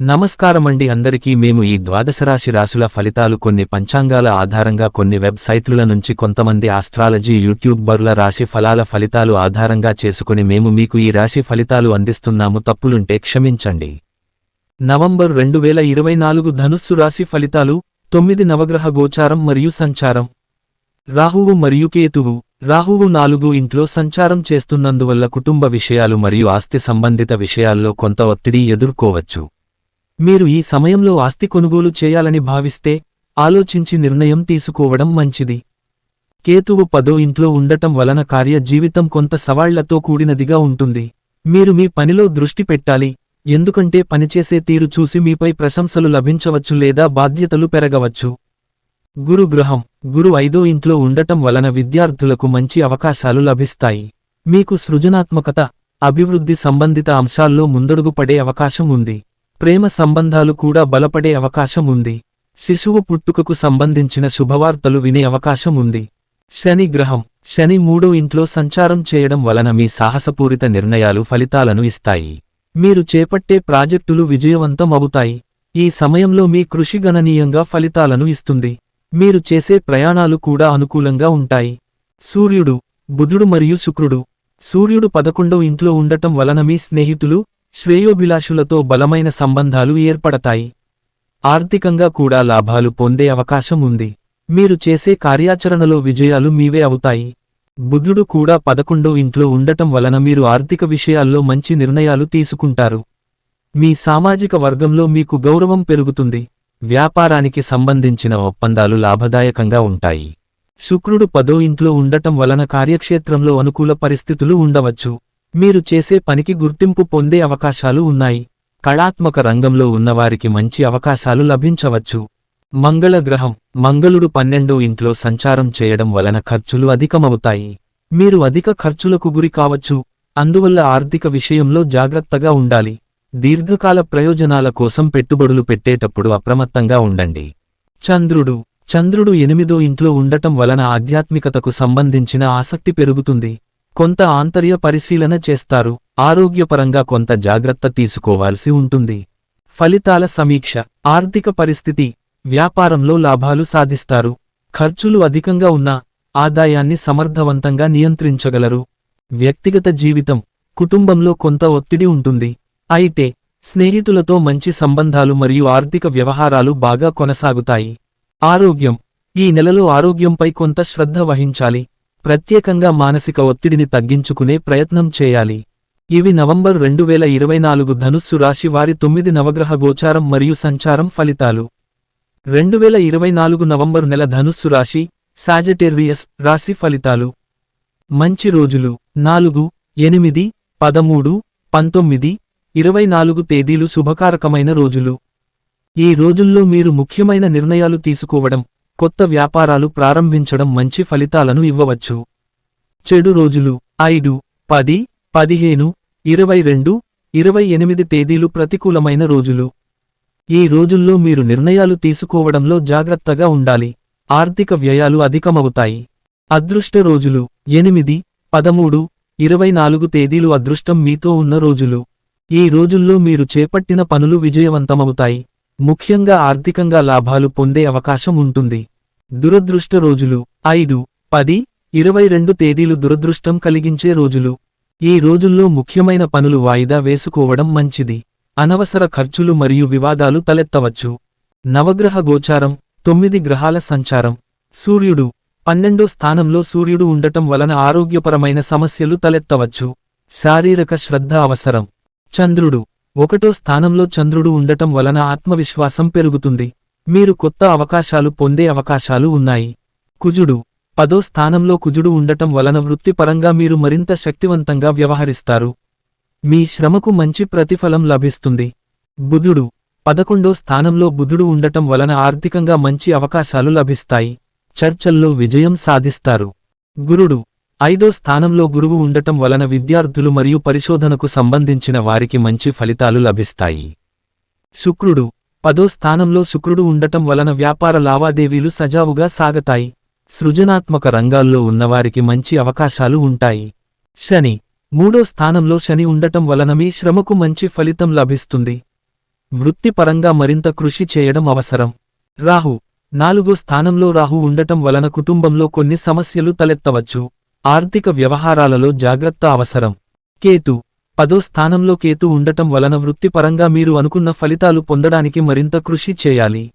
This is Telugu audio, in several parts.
నమస్కారమండి అందరికీ మేము ఈ ద్వాదశరాశి రాశుల ఫలితాలు కొన్ని పంచాంగాల ఆధారంగా కొన్ని వెబ్సైట్ల నుంచి కొంతమంది ఆస్ట్రాలజీ యూట్యూబర్ల రాశి ఫలాల ఫలితాలు ఆధారంగా చేసుకుని మేము మీకు ఈ రాశి ఫలితాలు అందిస్తున్నాము. తప్పులుంటే క్షమించండి. నవంబర్ రెండు వేల ఇరవై నాలుగు ధనుస్సు రాశి ఫలితాలు తొమ్మిది నవగ్రహ గోచారం మరియు సంచారం. రాహువు మరియు కేతువు రాహువు నాలుగు ఇంట్లో సంచారం చేస్తున్నందువల్ల కుటుంబ విషయాలు మరియు ఆస్తి సంబంధిత విషయాల్లో కొంత ఒత్తిడి ఎదుర్కోవచ్చు. మీరు ఈ సమయంలో ఆస్తి కొనుగోలు చేయాలని భావిస్తే ఆలోచించి నిర్ణయం తీసుకోవడం మంచిది. కేతువు పదో ఇంట్లో ఉండటం వలన కార్య జీవితం కొంత సవాళ్ళతో కూడినదిగా ఉంటుంది. మీరు మీ పనిలో దృష్టి పెట్టాలి ఎందుకంటే పనిచేసే తీరు చూసి మీపై ప్రశంసలు లభించవచ్చు లేదా బాధ్యతలు పెరగవచ్చు. గురు గురు ఐదో ఇంట్లో ఉండటం వలన విద్యార్థులకు మంచి అవకాశాలు లభిస్తాయి. మీకు సృజనాత్మకత అభివృద్ధి సంబంధిత అంశాల్లో ముందడుగు పడే అవకాశం ఉంది. ప్రేమ సంబంధాలు కూడా బలపడే అవకాశం ఉంది శిశువు పుట్టుకకు సంబంధించిన శుభవార్తలు వినే అవకాశం ఉంది శని గ్రహం. శని మూడో ఇంట్లో సంచారం చేయడం వలన మీ సాహసపూరిత నిర్ణయాలు ఫలితాలను ఇస్తాయి. మీరు చేపట్టే ప్రాజెక్టులు విజయవంతం అవుతాయి ఈ సమయంలో మీ కృషి గణనీయంగా ఫలితాలను ఇస్తుంది. మీరు చేసే ప్రయాణాలు కూడా అనుకూలంగా ఉంటాయి. సూర్యుడు బుధుడు మరియు శుక్రుడు. సూర్యుడు పదకొండో ఇంట్లో ఉండటం వలన మీ స్నేహితులు శ్రేయోభిలాషులతో బలమైన సంబంధాలు ఏర్పడతాయి. ఆర్థికంగా కూడా లాభాలు పొందే అవకాశం ఉంది. మీరు చేసే కార్యాచరణలో విజయాలు మీవే అవుతాయి. బుధుడు కూడా పదకొండో ఇంట్లో ఉండటం వలన మీరు ఆర్థిక విషయాల్లో మంచి నిర్ణయాలు తీసుకుంటారు. మీ సామాజిక వర్గంలో మీకు గౌరవం పెరుగుతుంది. వ్యాపారానికి సంబంధించిన ఒప్పందాలు లాభదాయకంగా ఉంటాయి. శుక్రుడు పదో ఇంట్లో ఉండటం వలన కార్యక్షేత్రంలో అనుకూల పరిస్థితులు ఉండవచ్చు. మీరు చేసే పనికి గుర్తింపు పొందే అవకాశాలు ఉన్నాయి. కళాత్మక రంగంలో ఉన్నవారికి మంచి అవకాశాలు లభించవచ్చు. మంగళ గ్రహం మంగళుడు పన్నెండో ఇంట్లో సంచారం చేయడం వలన ఖర్చులు అధికమవుతాయి. మీరు అధిక ఖర్చులకు గురి కావచ్చు. అందువల్ల ఆర్థిక విషయంలో జాగ్రత్తగా ఉండాలి. దీర్ఘకాల ప్రయోజనాల కోసం పెట్టుబడులు పెట్టేటప్పుడు అప్రమత్తంగా ఉండండి. చంద్రుడు చంద్రుడు ఎనిమిదో ఇంట్లో ఉండటం వలన ఆధ్యాత్మికతకు సంబంధించిన ఆసక్తి పెరుగుతుంది. కొంత ఆంతర్య పరిశీలన చేస్తారు. ఆరోగ్యపరంగా కొంత జాగ్రత్త తీసుకోవాల్సి ఉంటుంది. ఫలితాల సమీక్ష. ఆర్థిక పరిస్థితి. వ్యాపారంలో లాభాలు సాధిస్తారు. ఖర్చులు అధికంగా ఉన్నా ఆదాయాన్ని సమర్థవంతంగా నియంత్రించగలరు. వ్యక్తిగత జీవితం. కుటుంబంలో కొంత ఒత్తిడి ఉంటుంది. అయితే స్నేహితులతో మంచి సంబంధాలు మరియు ఆర్థిక వ్యవహారాలు బాగా కొనసాగుతాయి. ఆరోగ్యం. ఈ నెలలో ఆరోగ్యంపై కొంత శ్రద్ధ వహించాలి. ప్రత్యేకంగా మానసిక ఒత్తిడిని తగ్గించుకునే ప్రయత్నం చేయాలి. ఇవి నవంబర్ రెండు వేల ఇరవై నాలుగు ధనుస్సు రాశి వారి తొమ్మిది నవగ్రహ గోచారం మరియు సంచారం ఫలితాలు. రెండు వేల ఇరవై నాలుగు నవంబర్ నెల ధనుస్సు రాశి సాజటేరియస్ రాశి ఫలితాలు. మంచి రోజులు. నాలుగు ఎనిమిది పదమూడు పంతొమ్మిది ఇరవై నాలుగు తేదీలు శుభకారకమైన రోజులు. ఈ రోజుల్లో మీరు ముఖ్యమైన నిర్ణయాలు తీసుకోవడం కొత్త వ్యాపారాలు ప్రారంభించడం మంచి ఫలితాలను ఇవ్వవచ్చు. చెడు రోజులు ఐదు పది పదిహేను ఇరవై రెండు ఇరవై ఎనిమిది తేదీలు ప్రతికూలమైన రోజులు. ఈ రోజుల్లో మీరు నిర్ణయాలు తీసుకోవడంలో జాగ్రత్తగా ఉండాలి. ఆర్థిక వ్యయాలు అధికమవుతాయి. అదృష్ట రోజులు ఎనిమిది పదమూడు ఇరవై నాలుగు తేదీలు అదృష్టం మీతో ఉన్న రోజులు. ఈ రోజుల్లో మీరు చేపట్టిన పనులు విజయవంతమవుతాయి. ముఖ్యంగా ఆర్థికంగా లాభాలు పొందే అవకాశం ఉంటుంది. దురదృష్ట రోజులు. ఐదు పది ఇరవై రెండు తేదీలు దురదృష్టం కలిగించే రోజులు. ఈ రోజుల్లో ముఖ్యమైన పనులు వాయిదా వేసుకోవడం మంచిది. అనవసర ఖర్చులు మరియు వివాదాలు తలెత్తవచ్చు. నవగ్రహ గోచారం. తొమ్మిది గ్రహాల సంచారం. సూర్యుడు. పన్నెండో స్థానంలో సూర్యుడు ఉండటం వలన ఆరోగ్యపరమైన సమస్యలు తలెత్తవచ్చు. శారీరక శ్రద్ధ అవసరం. చంద్రుడు. ఒకటో స్థానంలో చంద్రుడు ఉండటం వలన ఆత్మవిశ్వాసం పెరుగుతుంది. మీరు కొత్త అవకాశాలు పొందే అవకాశాలు ఉన్నాయి. కుజుడు. పదో స్థానంలో కుజుడు ఉండటం వలన వృత్తిపరంగా మీరు మరింత శక్తివంతంగా వ్యవహరిస్తారు. మీ శ్రమకు మంచి ప్రతిఫలం లభిస్తుంది. బుధుడు. పదకొండో స్థానంలో బుధుడు ఉండటం వలన ఆర్థికంగా మంచి అవకాశాలు లభిస్తాయి. చర్చల్లో విజయం సాధిస్తారు. గురుడు. ఐదో స్థానంలో గురువు ఉండటం వలన విద్యార్థులు మరియు పరిశోధనకు సంబంధించిన వారికి మంచి ఫలితాలు లభిస్తాయి. శుక్రుడు. పదో స్థానంలో శుక్రుడు ఉండటం వలన వ్యాపార లావాదేవీలు సజావుగా సాగతాయి. సృజనాత్మక రంగాల్లో ఉన్నవారికి మంచి అవకాశాలు ఉంటాయి. శని. మూడో స్థానంలో శని ఉండటం వలన మీ శ్రమకు మంచి ఫలితం లభిస్తుంది. వృత్తిపరంగా మరింత కృషి చేయడం అవసరం. రాహు. నాలుగో స్థానంలో రాహు ఉండటం వలన కుటుంబంలో కొన్ని సమస్యలు తలెత్తవచ్చు. ఆర్థిక వ్యవహారాలలో జాగ్రత్త అవసరం. కేతు పదో స్థానంలో కేతు ఉండటం వలన వృత్తిపరంగా మీరు అనుకున్న ఫలితాలు పొందడానికి మరింత కృషి చేయాలి.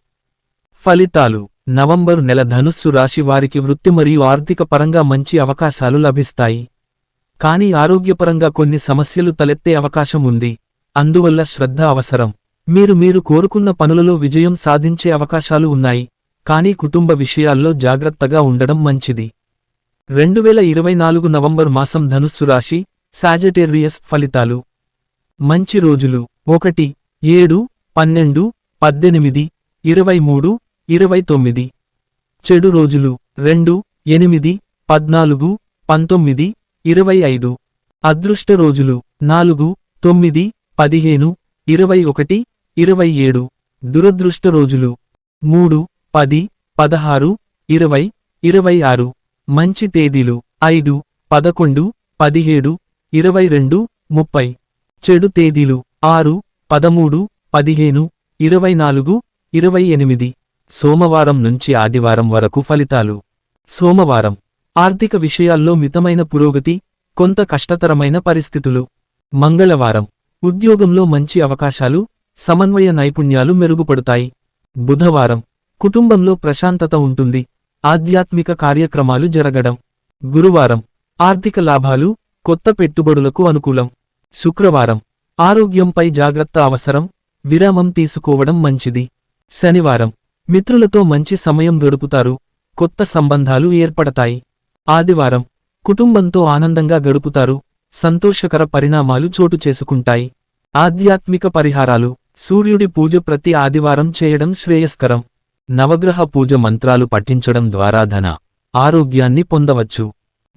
ఫలితాలు నవంబరు నెల ధనుస్సు రాశి వారికి వృత్తి మరియు ఆర్థిక పరంగా మంచి అవకాశాలు లభిస్తాయి. కానీ ఆరోగ్యపరంగా కొన్ని సమస్యలు తలెత్తే అవకాశం ఉంది. అందువల్ల శ్రద్ధ అవసరం. మీరు మీరు కోరుకున్న పనులలో విజయం సాధించే అవకాశాలు ఉన్నాయి. కానీ కుటుంబ విషయాల్లో జాగ్రత్తగా ఉండడం మంచిది. రెండు వేల ఇరవై నాలుగు నవంబర్ మాసం ధనుస్సు రాశి సాజటేరియస్ ఫలితాలు. మంచి రోజులు. ఒకటి ఏడు పన్నెండు పద్దెనిమిది ఇరవై మూడు ఇరవై తొమ్మిది. చెడు రోజులు. రెండు ఎనిమిది పద్నాలుగు పంతొమ్మిది ఇరవై ఐదు. అదృష్ట రోజులు. నాలుగు తొమ్మిది పదిహేను ఇరవై ఒకటి ఇరవై ఏడు. దురదృష్ట రోజులు. మూడు పది పదహారు ఇరవై ఇరవై ఆరు. మంచి తేదీలు ఐదు పదకొండు పదిహేడు ఇరవై రెండు ముప్పై. చెడు తేదీలు ఆరు పదమూడు పదిహేను ఇరవై నాలుగు ఇరవై ఎనిమిది. సోమవారం నుంచి ఆదివారం వరకు ఫలితాలు. సోమవారం. ఆర్థిక విషయాల్లో మితమైన పురోగతి కొంత కష్టతరమైన పరిస్థితులు. మంగళవారం. ఉద్యోగంలో మంచి అవకాశాలు సమన్వయ నైపుణ్యాలు మెరుగుపడతాయి. బుధవారం. కుటుంబంలో ప్రశాంతత ఉంటుంది. ఆధ్యాత్మిక కార్యక్రమాలు జరగడం. గురువారం. ఆర్థిక లాభాలు కొత్త పెట్టుబడులకు అనుకూలం. శుక్రవారం. ఆరోగ్యంపై జాగ్రత్త అవసరం విరామం తీసుకోవడం మంచిది. శనివారం. మిత్రులతో మంచి సమయం గడుపుతారు కొత్త సంబంధాలు ఏర్పడతాయి. ఆదివారం. కుటుంబంతో ఆనందంగా గడుపుతారు సంతోషకర పరిణామాలు చోటు చేసుకుంటాయి. ఆధ్యాత్మిక పరిహారాలు సూర్యుడి పూజ ప్రతి ఆదివారం చేయడం శ్రేయస్కరం. నవగ్రహ పూజ మంత్రాలు పఠించడం ద్వారా ధన ఆరోగ్యాన్ని పొందవచ్చు.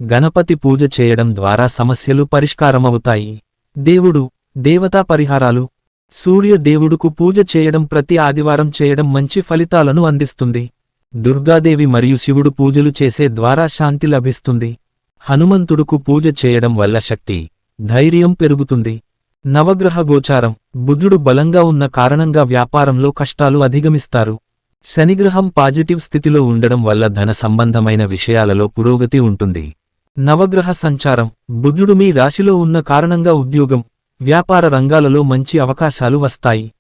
గణపతి పూజ చేయడం ద్వారా సమస్యలు పరిష్కారమవుతాయి. దేవుడు దేవతా పరిహారాలు. సూర్య దేవుడుకు పూజ చేయడం ప్రతి ఆదివారం చేయడం మంచి ఫలితాలను అందిస్తుంది. దుర్గాదేవి మరియు శివుడు పూజలు చేసే ద్వారా శాంతి లభిస్తుంది. హనుమంతుడుకు పూజ చేయడం వల్ల శక్తి ధైర్యం పెరుగుతుంది. నవగ్రహ గోచారం బుధుడు బలంగా ఉన్న కారణంగా వ్యాపారంలో కష్టాలు అధిగమిస్తారు. శనిగ్రహం పాజిటివ్ స్థితిలో ఉండడం వల్ల ధన సంబంధమైన విషయాలలో పురోగతి ఉంటుంది. నవగ్రహ సంచారం. బుధుడు మీ రాశిలో ఉన్న కారణంగా ఉద్యోగం వ్యాపార రంగాలలో మంచి అవకాశాలు వస్తాయి.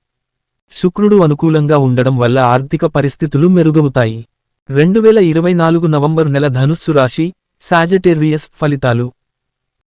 శుక్రుడు అనుకూలంగా ఉండడం వల్ల ఆర్థిక పరిస్థితులు మెరుగవుతాయి. రెండు వేల ఇరవై నాలుగు నవంబరు నెల ధనుస్సు రాశి సాజటేరియస్ ఫలితాలు.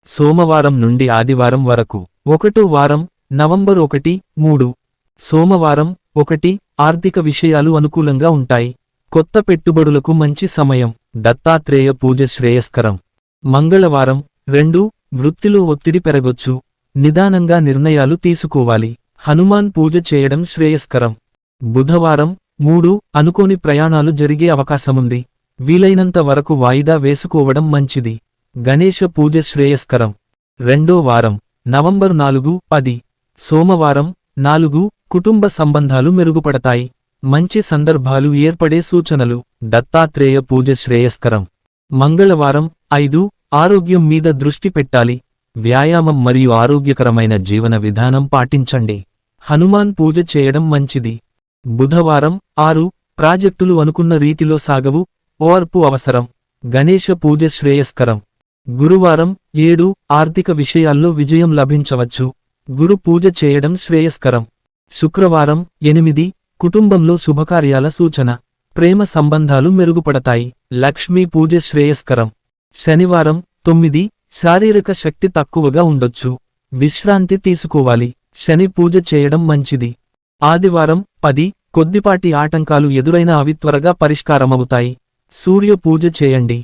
సోమవారం నుండి ఆదివారం వరకు ఒకటో వారం నవంబర్ ఒకటి మూడు. సోమవారం ఒకటి ఆర్థిక విషయాలు అనుకూలంగా ఉంటాయి. కొత్త పెట్టుబడులకు మంచి సమయం. దత్తాత్రేయ పూజ శ్రేయస్కరం. మంగళవారం రెండు వృత్తిలో ఒత్తిడి పెరగొచ్చు. నిదానంగా నిర్ణయాలు తీసుకోవాలి. హనుమాన్ పూజ చేయడం శ్రేయస్కరం. బుధవారం మూడు అనుకోని ప్రయాణాలు జరిగే అవకాశముంది. వీలైనంత వరకు వాయిదా వేసుకోవడం మంచిది. గణేశ పూజ శ్రేయస్కరం. రెండో వారం నవంబరు నాలుగు పది. సోమవారం నాలుగు కుటుంబ సంబంధాలు మెరుగుపడతాయి. మంచి సందర్భాలు ఏర్పడే సూచనలు. దత్తాత్రేయ పూజ శ్రేయస్కరం. మంగళవారం ఐదు ఆరోగ్యం మీద దృష్టి పెట్టాలి. వ్యాయామం మరియు ఆరోగ్యకరమైన జీవన విధానం పాటించండి. హనుమాన్ పూజ చేయడం మంచిది. బుధవారం ఆరు ప్రాజెక్టులు అనుకున్న రీతిలో సాగవు. ఓర్పు అవసరం. గణేశ పూజ శ్రేయస్కరం. గురువారం ఏడు ఆర్థిక విషయాల్లో విజయం లభించవచ్చు. గురు పూజ చేయడం శ్రేయస్కరం. శుక్రవారం ఎనిమిది కుటుంబంలో శుభకార్యాల సూచన. ప్రేమ సంబంధాలు మెరుగుపడతాయి. లక్ష్మీ పూజ శ్రేయస్కరం. శనివారం తొమ్మిది శారీరక శక్తి తక్కువగా ఉండొచ్చు. విశ్రాంతి తీసుకోవాలి. శని పూజ చేయడం మంచిది. ఆదివారం పది కొద్దిపాటి ఆటంకాలు ఎదురైన అవి త్వరగా పరిష్కారమవుతాయి. సూర్య పూజ చేయండి.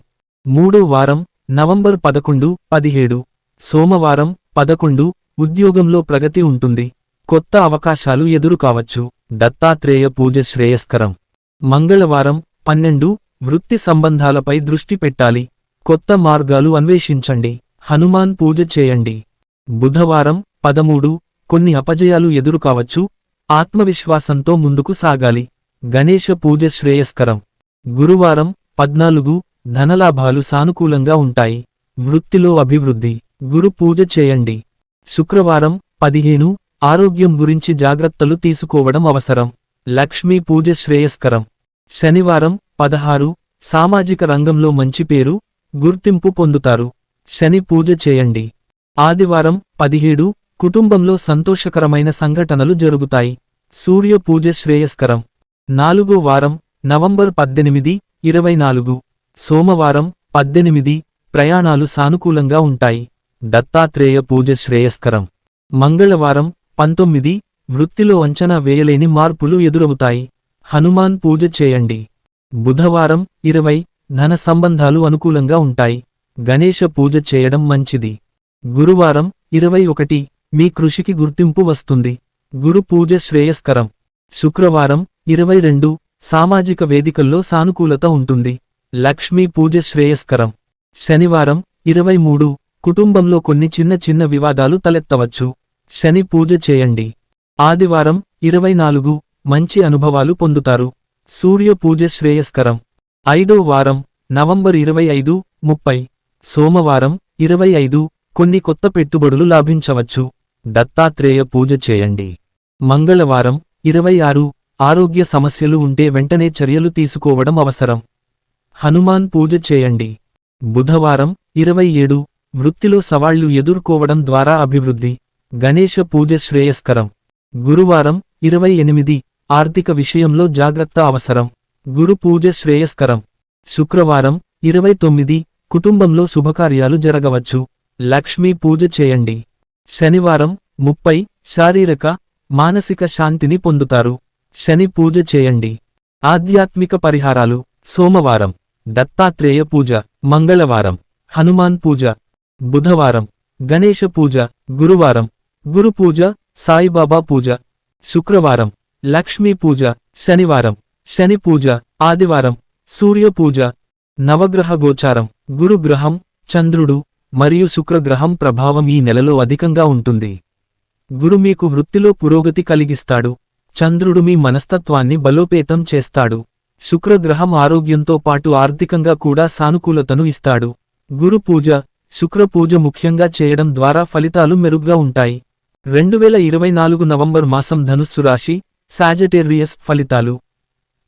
మూడో వారం నవంబర్ పదకొండు పదిహేడు. సోమవారం పదకొండు ఉద్యోగంలో ప్రగతి ఉంటుంది. కొత్త అవకాశాలు ఎదురు కావచ్చు దత్తాత్రేయ పూజ శ్రేయస్కరం. మంగళవారం పన్నెండు వృత్తి సంబంధాలపై దృష్టి పెట్టాలి. కొత్త మార్గాలు అన్వేషించండి. హనుమాన్ పూజ చేయండి. బుధవారం పదమూడు కొన్ని అపజయాలు ఎదురుకావచ్చు. ఆత్మవిశ్వాసంతో ముందుకు సాగాలి. గణేశ పూజ శ్రేయస్కరం. గురువారం పద్నాలుగు ధనలాభాలు సానుకూలంగా ఉంటాయి. వృత్తిలో అభివృద్ధి. గురు పూజ చేయండి. శుక్రవారం పదిహేను ఆరోగ్యం గురించి జాగ్రత్తలు తీసుకోవడం అవసరం. లక్ష్మీ పూజ శ్రేయస్కరం. శనివారం పదహారు సామాజిక రంగంలో మంచి పేరు గుర్తింపు పొందుతారు. శని పూజ చేయండి. ఆదివారం పదిహేడు కుటుంబంలో సంతోషకరమైన సంఘటనలు జరుగుతాయి. సూర్య పూజ శ్రేయస్కరం. నాలుగో వారం నవంబర్ పద్దెనిమిది ఇరవై నాలుగు. సోమవారం పద్దెనిమిది ప్రయాణాలు సానుకూలంగా ఉంటాయి. దత్తాత్రేయ పూజ శ్రేయస్కరం. మంగళవారం పంతొమ్మిది వృత్తిలో అంచనా వేయలేని మార్పులు ఎదురవుతాయి. హనుమాన్ పూజ చేయండి. బుధవారం ఇరవై ధన సంబంధాలు అనుకూలంగా ఉంటాయి. గణేశ పూజ చేయడం మంచిది. గురువారం ఇరవై ఒకటి మీ కృషికి గుర్తింపు వస్తుంది. గురు పూజ శ్రేయస్కరం. శుక్రవారం ఇరవై రెండు సామాజిక వేదికల్లో సానుకూలత ఉంటుంది. లక్ష్మీ పూజ శ్రేయస్కరం. శనివారం ఇరవై మూడు కుటుంబంలో కొన్ని చిన్న చిన్న వివాదాలు తలెత్తవచ్చు. శని పూజ చేయండి. ఆదివారం ఇరవై నాలుగు మంచి అనుభవాలు పొందుతారు. సూర్య పూజ శ్రేయస్కరం. ఐదో వారం నవంబర్ ఇరవై ఐదు ముప్పై. సోమవారం ఇరవై ఐదు కొన్ని కొత్త పెట్టుబడులు లాభించవచ్చు. దత్తాత్రేయ పూజ చేయండి. మంగళవారం ఇరవై ఆరు ఆరోగ్య సమస్యలు ఉంటే వెంటనే చర్యలు తీసుకోవడం అవసరం. హనుమాన్ పూజ చేయండి. బుధవారం ఇరవై ఏడు వృత్తిలో సవాళ్ళు ఎదుర్కోవడం ద్వారా అభివృద్ధి. గణేశ పూజ శ్రేయస్కరం. గురువారం ఇరవై ఎనిమిది ఆర్థిక విషయంలో జాగ్రత్త అవసరం. గురు పూజ శ్రేయస్కరం. శుక్రవారం ఇరవై తొమ్మిది కుటుంబంలో శుభకార్యాలు జరగవచ్చు. లక్ష్మీ పూజ చేయండి. శనివారం ముప్పై శారీరక మానసిక శాంతిని పొందుతారు. శని పూజ చేయండి. ఆధ్యాత్మిక పరిహారాలు. సోమవారం దత్తాత్రేయ పూజ. మంగళవారం హనుమాన్ పూజ. బుధవారం గణేష పూజ. గురువారం గురు పూజ సాయిబాబా పూజ. శుక్రవారం లక్ష్మీ పూజ శనివారం. శని పూజ ఆదివారం. సూర్య పూజ నవగ్రహ గోచారం. గురుగ్రహం చంద్రుడు మరియు శుక్రగ్రహం ప్రభావం ఈ నెలలో అధికంగా ఉంటుంది. గురు మీకు వృత్తిలో పురోగతి కలిగిస్తాడు. చంద్రుడు మీ మనస్తత్వాన్ని బలోపేతం చేస్తాడు. శుక్రగ్రహం ఆరోగ్యంతో పాటు ఆర్థికంగా కూడా సానుకూలతను ఇస్తాడు. గురు పూజ శుక్రపూజ ముఖ్యంగా చేయడం ద్వారా ఫలితాలు మెరుగ్గా ఉంటాయి. రెండువేల ఇరవై నాలుగు నవంబర్ మాసం ధనుస్సు రాశి సాజటేరియస్ ఫలితాలు.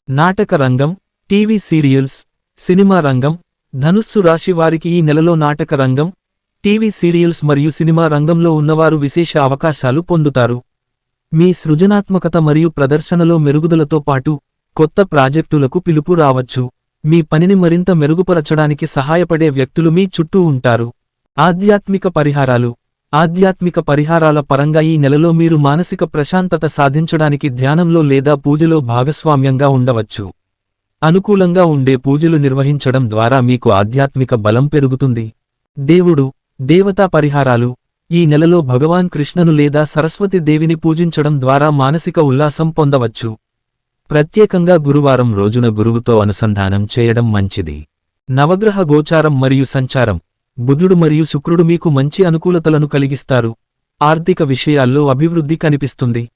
నాటక రంగం టీవీ సీరియల్స్ సినిమా రంగం ధనుస్సు రాశి వారికి ఈ నెలలో నాటక రంగం టీవీ సీరియల్స్ మరియు సినిమా రంగంలో ఉన్నవారు విశేష అవకాశాలు పొందుతారు. మీ సృజనాత్మకత మరియు ప్రదర్శనలో మెరుగుదలతో పాటు కొత్త ప్రాజెక్టులకు పిలుపు రావచ్చు. మీ పనిని మరింత మెరుగుపరచడానికి సహాయపడే వ్యక్తులు మీ చుట్టూ ఉంటారు. ఆధ్యాత్మిక పరిహారాలు. ఆధ్యాత్మిక పరిహారాల పరంగా ఈ నెలలో మీరు మానసిక ప్రశాంతత సాధించడానికి ధ్యానంలో లేదా పూజలో భాగస్వామ్యంగా ఉండవచ్చు. అనుకూలంగా ఉండే పూజలు నిర్వహించడం ద్వారా మీకు ఆధ్యాత్మిక బలం పెరుగుతుంది. దేవుడు దేవతా పరిహారాలు ఈ నెలలో భగవాన్ కృష్ణను లేదా సరస్వతి దేవిని పూజించడం ద్వారా మానసిక ఉల్లాసం పొందవచ్చు. ప్రత్యేకంగా గురువారం రోజున గురువుతో అనుసంధానం చేయడం మంచిది. నవగ్రహ గోచారం మరియు సంచారం బుధుడు మరియు శుక్రుడు మీకు మంచి అనుకూలతలను కలిగిస్తారు. ఆర్థిక విషయాల్లో అభివృద్ధి కనిపిస్తుంది.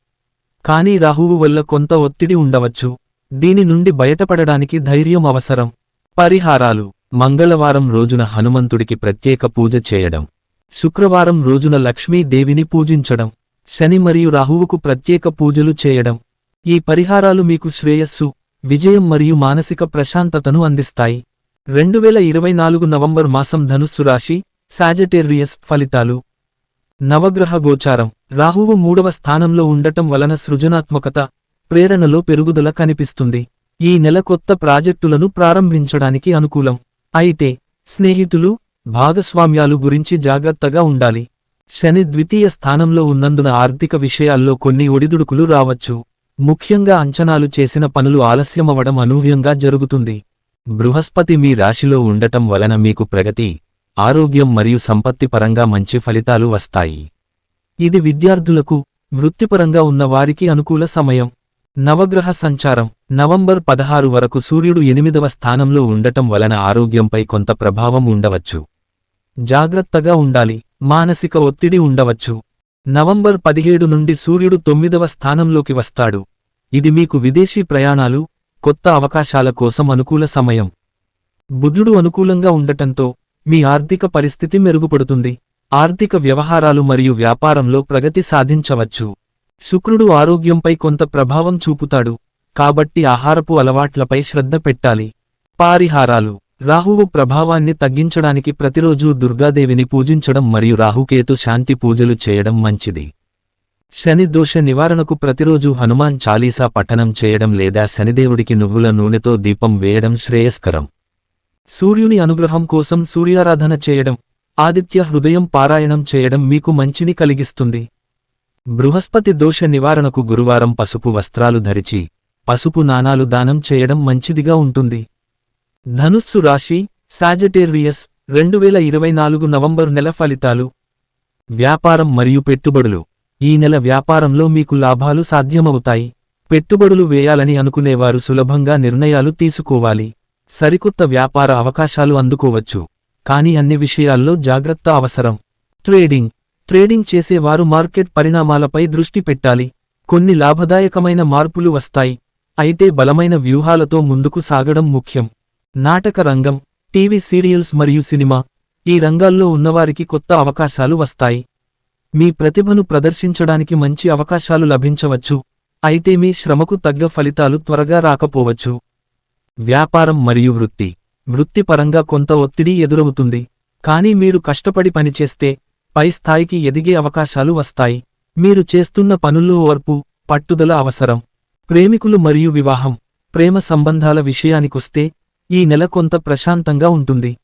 కానీ రాహువు వల్ల కొంత ఒత్తిడి ఉండవచ్చు. దీని నుండి బయటపడడానికి ధైర్యం అవసరం. పరిహారాలు. మంగళవారం రోజున హనుమంతుడికి ప్రత్యేక పూజ చేయడం. శుక్రవారం రోజున లక్ష్మీదేవిని పూజించడం. శని మరియు రాహువుకు ప్రత్యేక పూజలు చేయడం. ఈ పరిహారాలు మీకు శ్రేయస్సు విజయం మరియు మానసిక ప్రశాంతతను అందిస్తాయి. రెండువేల ఇరవై నాలుగు నవంబర్ మాసం ధనుస్సు రాశి సాజటేరియస్ ఫలితాలు. నవగ్రహ గోచారం. రాహువు మూడవ స్థానంలో ఉండటం వలన సృజనాత్మకత ప్రేరణలో పెరుగుదల కనిపిస్తుంది. ఈ నెల కొత్త ప్రాజెక్టులను ప్రారంభించడానికి అనుకూలం. అయితే స్నేహితులు భాగస్వామ్యాలు గురించి జాగ్రత్తగా ఉండాలి. శని ద్వితీయ స్థానంలో ఉన్నందున ఆర్థిక విషయాల్లో కొన్ని ఒడిదుడుకులు రావచ్చు. ముఖ్యంగా అంచనాలు చేసిన పనులు ఆలస్యమవడం అనూహ్యంగా జరుగుతుంది. బృహస్పతి మీ రాశిలో ఉండటం వలన మీకు ప్రగతి ఆరోగ్యం మరియు సంపత్తి పరంగా మంచి ఫలితాలు వస్తాయి. ఇది విద్యార్థులకు వృత్తిపరంగా ఉన్న వారికి అనుకూల సమయం. నవగ్రహ సంచారం. నవంబర్ పదహారు వరకు సూర్యుడు ఎనిమిదవ స్థానంలో ఉండటం వలన ఆరోగ్యంపై కొంత ప్రభావం ఉండవచ్చు. జాగ్రత్తగా ఉండాలి. మానసిక ఒత్తిడి ఉండవచ్చు. నవంబర్ పదిహేడు నుండి సూర్యుడు తొమ్మిదవ స్థానంలోకి వస్తాడు. ఇది మీకు విదేశీ ప్రయాణాలు కొత్త అవకాశాల కోసం అనుకూల సమయం. బుధుడు అనుకూలంగా ఉండటంతో మీ ఆర్థిక పరిస్థితి మెరుగుపడుతుంది. ఆర్థిక వ్యవహారాలు మరియు వ్యాపారంలో ప్రగతి సాధించవచ్చు. శుక్రుడు ఆరోగ్యంపై కొంత ప్రభావం చూపుతాడు. కాబట్టి ఆహారపు అలవాట్లపై శ్రద్ధ పెట్టాలి. పారిహారాలు. రాహువు ప్రభావాన్ని తగ్గించడానికి ప్రతిరోజూ దుర్గాదేవిని పూజించడం మరియు రాహుకేతు శాంతి పూజలు చేయడం మంచిది. శని దోష నివారణకు ప్రతిరోజు హనుమాన్ చాలీసా పఠనం చేయడం లేదా శనిదేవుడికి నువ్వుల నూనెతో దీపం వేయడం శ్రేయస్కరం. సూర్యుని అనుగ్రహం కోసం సూర్యారాధన చేయడం ఆదిత్య హృదయం పారాయణం చేయడం మీకు మంచిని కలిగిస్తుంది. బృహస్పతి దోష నివారణకు గురువారం పసుపు వస్త్రాలు ధరిచి పసుపు నాణాలు దానం చేయడం మంచిదిగా ఉంటుంది. ధనుస్సు రాశి సాజటేరియస్ రెండు వేల ఇరవై నాలుగు నవంబర్ నెల ఫలితాలు. వ్యాపారం మరియు పెట్టుబడులు. ఈ నెల వ్యాపారంలో మీకు లాభాలు సాధ్యమవుతాయి. పెట్టుబడులు వేయాలని అనుకునేవారు సులభంగా నిర్ణయాలు తీసుకోవాలి. సరికొత్త వ్యాపార అవకాశాలు అందుకోవచ్చు. కానీ అన్ని విషయాల్లో జాగ్రత్త అవసరం. ట్రేడింగ్. ట్రేడింగ్ చేసేవారు మార్కెట్ పరిణామాలపై దృష్టి పెట్టాలి. కొన్ని లాభదాయకమైన మార్పులు వస్తాయి. అయితే బలమైన వ్యూహాలతో ముందుకు సాగడం ముఖ్యం. నాటక రంగం టీవీ సీరియల్స్ మరియు సినిమా ఈ రంగాల్లో ఉన్నవారికి కొత్త అవకాశాలు వస్తాయి. మీ ప్రతిభను ప్రదర్శించడానికి మంచి అవకాశాలు లభించవచ్చు. అయితే మీ శ్రమకు తగ్గ ఫలితాలు త్వరగా రాకపోవచ్చు. వ్యాపారం మరియు వృత్తి. వృత్తిపరంగా కొంత ఒత్తిడి ఎదురవుతుంది. కానీ మీరు కష్టపడి పనిచేస్తే పై స్థాయికి ఎదిగే అవకాశాలు వస్తాయి. మీరు చేస్తున్న పనుల్లో ఓర్పు పట్టుదల అవసరం. ప్రేమికులు మరియు వివాహం. ప్రేమ సంబంధాల విషయానికొస్తే ఈ నెల కొంత ప్రశాంతంగా ఉంటుంది.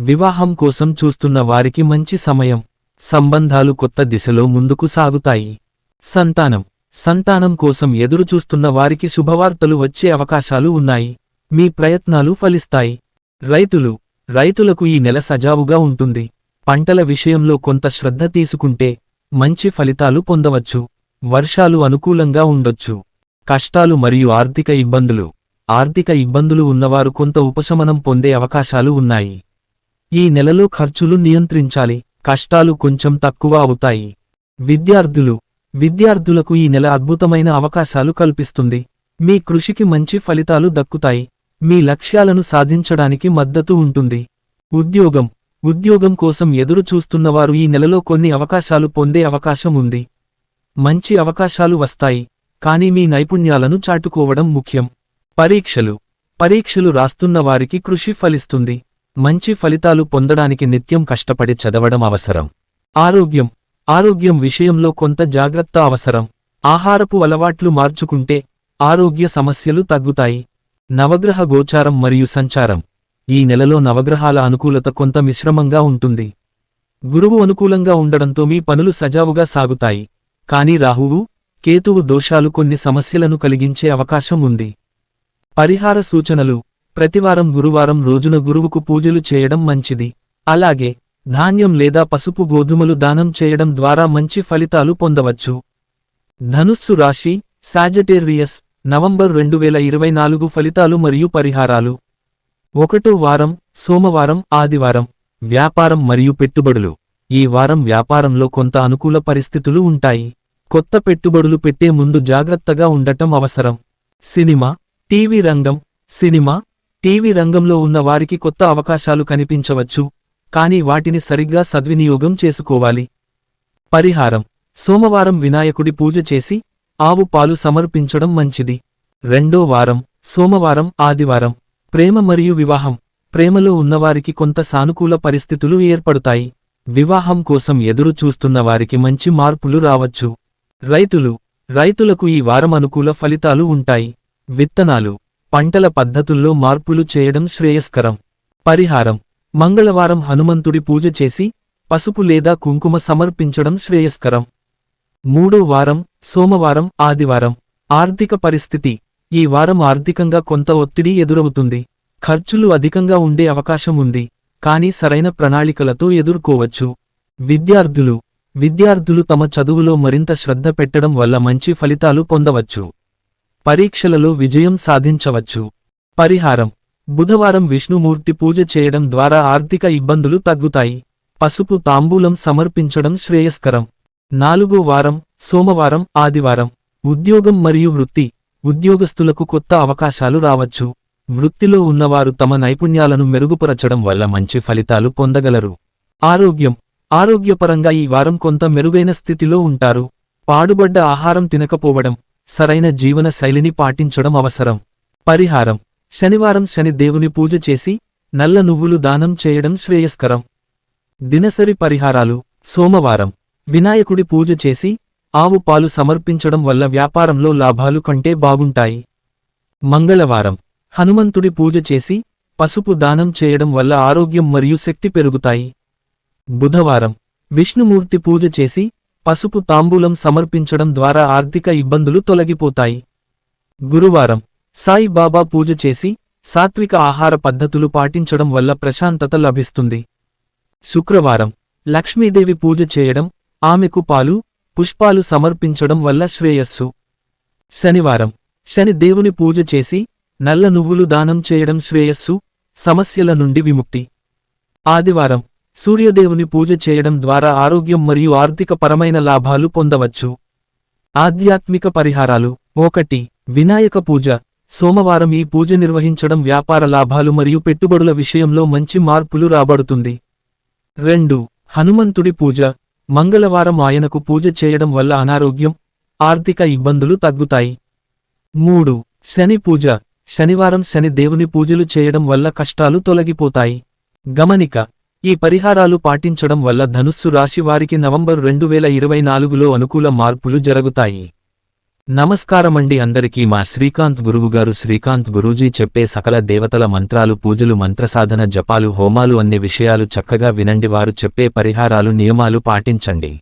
వివాహం కోసం చూస్తున్న వారికి మంచి సమయం. సంబంధాలు కొత్త దిశలో ముందుకు సాగుతాయి. సంతానం. సంతానం కోసం ఎదురుచూస్తున్న వారికి శుభవార్తలు వచ్చే అవకాశాలు ఉన్నాయి. మీ ప్రయత్నాలు ఫలిస్తాయి. రైతులు. రైతులకు ఈ నెల సజావుగా ఉంటుంది. పంటల విషయంలో కొంత శ్రద్ధ తీసుకుంటే మంచి ఫలితాలు పొందవచ్చు. వర్షాలు అనుకూలంగా ఉండొచ్చు. కష్టాలు మరియు ఆర్థిక ఇబ్బందులు. ఆర్థిక ఇబ్బందులు ఉన్నవారు కొంత ఉపశమనం పొందే అవకాశాలు ఉన్నాయి. ఈ నెలలో ఖర్చులు నియంత్రించాలి. కష్టాలు కొంచెం తక్కువ అవుతాయి. విద్యార్థులు. విద్యార్థులకు ఈ నెల అద్భుతమైన అవకాశాలు కల్పిస్తుంది. మీ కృషికి మంచి ఫలితాలు దక్కుతాయి. మీ లక్ష్యాలను సాధించడానికి మద్దతు ఉంటుంది. ఉద్యోగం. ఉద్యోగం కోసం ఎదురు చూస్తున్నవారు ఈ నెలలో కొన్ని అవకాశాలు పొందే అవకాశం ఉంది. మంచి అవకాశాలు వస్తాయి. కానీ మీ నైపుణ్యాలను చాటుకోవడం ముఖ్యం. పరీక్షలు. పరీక్షలు రాస్తున్న వారికి కృషి ఫలిస్తుంది. మంచి ఫలితాలు పొందడానికి నిత్యం కష్టపడి చదవడం అవసరం. ఆరోగ్యం. ఆరోగ్యం విషయంలో కొంత జాగ్రత్త అవసరం. ఆహారపు అలవాట్లు మార్చుకుంటే ఆరోగ్య సమస్యలు తగ్గుతాయి. నవగ్రహ గోచారం మరియు సంచారం. ఈ నెలలో నవగ్రహాల అనుకూలత కొంత మిశ్రమంగా ఉంటుంది. గురువు అనుకూలంగా ఉండడంతో మీ పనులు సజావుగా సాగుతాయి. కానీ రాహువు కేతువు దోషాలు కొన్ని సమస్యలను కలిగించే అవకాశం ఉంది. పరిహార సూచనలు. ప్రతివారం గురువారం రోజున గురువుకు పూజలు చేయడం మంచిది. అలాగే ధాన్యం లేదా పసుపు గోధుమలు దానం చేయడం ద్వారా మంచి ఫలితాలు పొందవచ్చు. ధనుస్సు రాశి సాజటేరియస్ నవంబర్ రెండు వేల ఇరవై నాలుగు ఫలితాలు మరియు పరిహారాలు. ఒకటో వారం సోమవారం ఆదివారం. వ్యాపారం మరియు పెట్టుబడులు. ఈ వారం వ్యాపారంలో కొంత అనుకూల పరిస్థితులు ఉంటాయి. కొత్త పెట్టుబడులు పెట్టే ముందు జాగ్రత్తగా ఉండటం అవసరం. సినిమా టీవీ రంగం సినిమా టీవీ రంగంలో ఉన్న వారికి కొత్త అవకాశాలు కనిపించవచ్చు కానీ వాటిని సరిగ్గా సద్వినియోగం చేసుకోవాలి. పరిహారం. సోమవారం వినాయకుడి పూజ చేసి ఆవు పాలు సమర్పించడం మంచిది. రెండో వారం. సోమవారం ఆదివారం. ప్రేమ మరియు వివాహం. ప్రేమలో ఉన్నవారికి కొంత సానుకూల పరిస్థితులు ఏర్పడతాయి. వివాహం కోసం ఎదురు చూస్తున్న వారికి మంచి మార్పులు రావచ్చు. రైతులు. రైతులకు ఈ వారం అనుకూల ఫలితాలు ఉంటాయి. విత్తనాలు. పంటల పద్ధతుల్లో మార్పులు చేయడం శ్రేయస్కరం. పరిహారం. మంగళవారం హనుమంతుడి పూజ చేసి పసుపు లేదా కుంకుమ సమర్పించడం శ్రేయస్కరం. మూడో వారం సోమవారం ఆదివారం. ఆర్థిక పరిస్థితి. ఈ వారం ఆర్థికంగా కొంత ఒత్తిడి ఎదురవుతుంది. ఖర్చులు అధికంగా ఉండే అవకాశం ఉంది. కానీ సరైన ప్రణాళికలతో ఎదుర్కోవచ్చు. విద్యార్థులు. విద్యార్థులు తమ చదువులో మరింత శ్రద్ధ పెట్టడం వల్ల మంచి ఫలితాలు పొందవచ్చు. పరీక్షలలో విజయం సాధించవచ్చు. పరిహారం. బుధవారం విష్ణుమూర్తి పూజ చేయడం ద్వారా ఆర్థిక ఇబ్బందులు తగ్గుతాయి. పసుపు తాంబూలం సమర్పించడం శ్రేయస్కరం. నాలుగో వారం సోమవారం ఆదివారం. ఉద్యోగం మరియు వృత్తి. ఉద్యోగస్తులకు కొత్త అవకాశాలు రావచ్చు. వృత్తిలో ఉన్నవారు తమ నైపుణ్యాలను మెరుగుపరచడం వల్ల మంచి ఫలితాలు పొందగలరు. ఆరోగ్యం. ఆరోగ్యపరంగా ఈ వారం కొంత మెరుగైన స్థితిలో ఉంటారు. పాడుబడ్డ ఆహారం తినకపోవడం. సరైన జీవన శైలిని పాటించడం అవసరం. పరిహారం. శనివారం శని దేవుని పూజ చేసి నల్ల నువ్వులు దానం చేయడం శ్రేయస్కరం. దినసరి పరిహారాలు. సోమవారం. వినాయకుడి పూజ చేసి ఆవు పాలు సమర్పించడం వల్ల వ్యాపారంలో లాభాలు కంటే బాగుంటాయి. మంగళవారం. హనుమంతుడి పూజ చేసి పసుపు దానం చేయడం వల్ల ఆరోగ్యం మరియు శక్తి పెరుగుతాయి. బుధవారం. విష్ణుమూర్తి పూజ చేసి పసుపు తాంబూలం సమర్పించడం ద్వారా ఆర్థిక ఇబ్బందులు తొలగిపోతాయి. గురువారం సాయి బాబా పూజ చేసి సాత్విక ఆహార పద్ధతులు పాటించడం వల్ల ప్రశాంతత లభిస్తుంది. శుక్రవారం లక్ష్మీదేవి పూజ చేయడం ఆమెకు పాలు పుష్పాలు సమర్పించడం వల్ల శ్రేయస్సు. శనివారం శని దేవుని పూజ చేసి నల్ల నువ్వులు దానం చేయడం శ్రేయస్సు సమస్యల నుండి విముక్తి. ఆదివారం సూర్యదేవుని పూజ చేయడం ద్వారా ఆరోగ్యం మరియు ఆర్థిక పరమైన లాభాలు పొందవచ్చు. ఆధ్యాత్మిక పరిహారాలు. ఒకటి వినాయక పూజ. సోమవారం ఈ పూజ నిర్వహించడం వ్యాపార లాభాలు మరియు పెట్టుబడుల విషయంలో మంచి మార్పులు రాబడుతుంది. రెండు హనుమంతుడి పూజ. మంగళవారం ఆయనకు పూజ చేయడం వల్ల అనారోగ్యం ఆర్థిక ఇబ్బందులు తగ్గుతాయి. మూడు శని పూజ. శనివారం శని దేవుని పూజలు చేయడం వల్ల కష్టాలు తొలగిపోతాయి. గమనిక ఈ పరిహారాలు పాటించడం వల్ల ధనుస్సు రాశి వారికి నవంబర్ రెండు వేల ఇరవై నాలుగులో అనుకూల మార్పులు జరుగుతాయి. నమస్కారమండి అందరికీ మా శ్రీకాంత్ గురువుగారు శ్రీకాంత్ గురూజీ చెప్పే సకల దేవతల మంత్రాలు పూజలు మంత్రసాధన జపాలు హోమాలు అన్ని విషయాలు చక్కగా వినండి. వారు చెప్పే పరిహారాలు నియమాలు పాటించండి.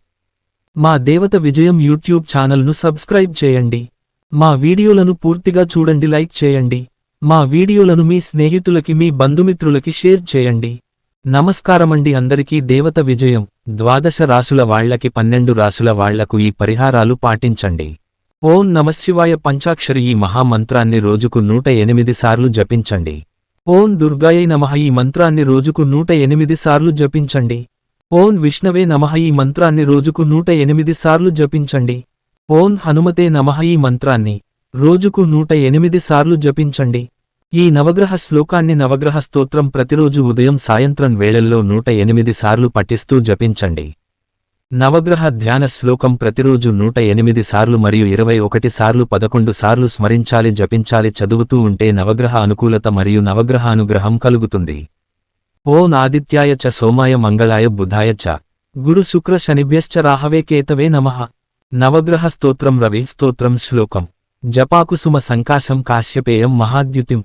మా దేవత విజయం యూట్యూబ్ ఛానల్ను సబ్స్క్రైబ్ చేయండి. మా వీడియోలను పూర్తిగా చూడండి. లైక్ చేయండి. మా వీడియోలను మీ స్నేహితులకి మీ బంధుమిత్రులకి షేర్ చేయండి. నమస్కారమండి అందరికీ దేవత విజయం. ద్వాదశ రాసుల వాళ్ళకి పన్నెండు రాసుల వాళ్ళకు ఈ పరిహారాలు పాటించండి. ఓం నమశివాయ పంచాక్షరి ఈ మహామంత్రాన్ని రోజుకు నూట ఎనిమిది సార్లు జపించండి. ఓం దుర్గాయై నమః ఈ మంత్రాన్ని రోజుకు నూట ఎనిమిది సార్లు జపించండి. ఓం విష్ణవే నమః ఈ మంత్రాన్ని రోజుకు నూట ఎనిమిది సార్లు జపించండి. ఓం హనుమతే నమః ఈ మంత్రాన్ని రోజుకు నూట ఎనిమిది సార్లు జపించండి. ఈ నవగ్రహ శ్లోకాన్ని నవగ్రహ స్తోత్రం ప్రతిరోజు ఉదయం సాయంత్రం వేళల్లో నూట ఎనిమిది సార్లు పఠిస్తూ జపించండి. నవగ్రహ ధ్యాన శ్లోకం ప్రతిరోజు నూట ఎనిమిది సార్లు మరియు ఇరవై ఒకటి సార్లు పదకొండు సార్లు స్మరించాలి జపించాలి చదువుతూ ఉంటే నవగ్రహ అనుకూలత మరియు నవగ్రహ అనుగ్రహం కలుగుతుంది. ఓ నాదిత్యాయ చ సోమాయ మంగళాయ బుధాయ చ. గురు శుక్ర శనిభ్యశ్చ రాహవే కేతవే నమః. నవగ్రహ స్తోత్రం రవి స్తోత్రం శ్లోకం. జపాకుసుమ సంకాశం కాశ్యపేయం మహాద్యుతిం.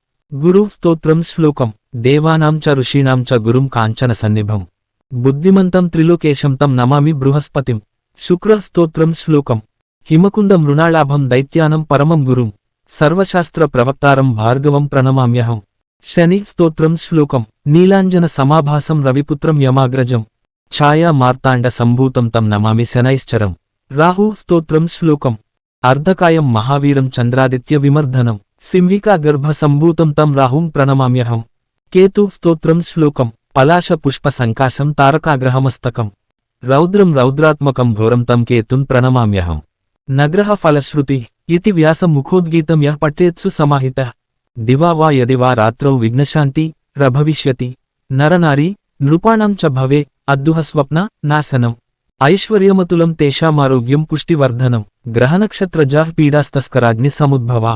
గురు స్తోత్రం శ్లోకం. దేవానాం చ ఋషీణాం చ గురుం కాంచన సన్నిభం. బుద్ధిమంతం త్రిలోకేశం తం నమామి బృహస్పతిం. శుక్రస్తోత్రం శ్లోకం. హిమకుంద మృణాళాభం దైత్యానం పరమం గురుం. సర్వశాస్త్ర ప్రవక్తారం భార్గవం ప్రణమామ్యహం. శని స్తోత్రం శ్లోకం. నీలాంజన సమాభాసం రవిపుత్రం యమాగ్రజం. ఛాయా మార్తాండ సంభూతం తం నమామి శనైశ్చరం. రాహు స్తోత్రం శ్లోకం. అర్ధకాయం మహావీరం చంద్రాదిత్య విమర్ధనం. సింహికా గర్భ సంభూతం తం రాహుం ప్రణమామ్యహం. కేతు స్తోత్రం శ్లోకం. పలాశ పుష్ప సంకాశం తారకాగ్రహమస్తకం రౌద్రం రౌద్రాత్మకం ఘోరం తం కేతున్ ప్రణమామ్యహం. నగ్రహ ఫలశ్రుతి ఇది వ్యాస ముఖోద్గీతం యః పఠేత్సు సమాహిత. దివా వా యది వా రాత్రౌ విఘ్నశాంతి రభవిష్యతి నరనారీ నృపాణం చ భవే అద్దుహ స్వప్న నాశనం. ఐశ్వర్యమతులం తేషామారోగ్యం పుష్టివర్ధనం. గ్రహనక్షత్రజాః పీడాస్తస్కరాగ్ని సముద్భవా.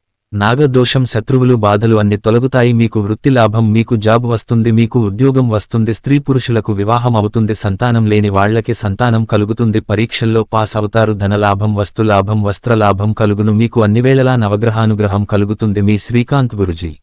నాగదోషం శత్రువులు బాధలు అన్ని తొలగుతాయి. మీకు వృత్తి లాభం మీకు జాబ్ వస్తుంది మీకు ఉద్యోగం వస్తుంది. స్త్రీ పురుషులకు వివాహం అవుతుంది. సంతానం లేని వాళ్ళకి సంతానం కలుగుతుంది. పరీక్షల్లో పాస్ అవుతారు. ధనలాభం వస్తులాభం వస్త్రలాభం కలుగును. మీకు అన్నివేళలా నవగ్రహానుగ్రహం కలుగుతుంది. మీ శ్రీకాంత్ గురుజీ.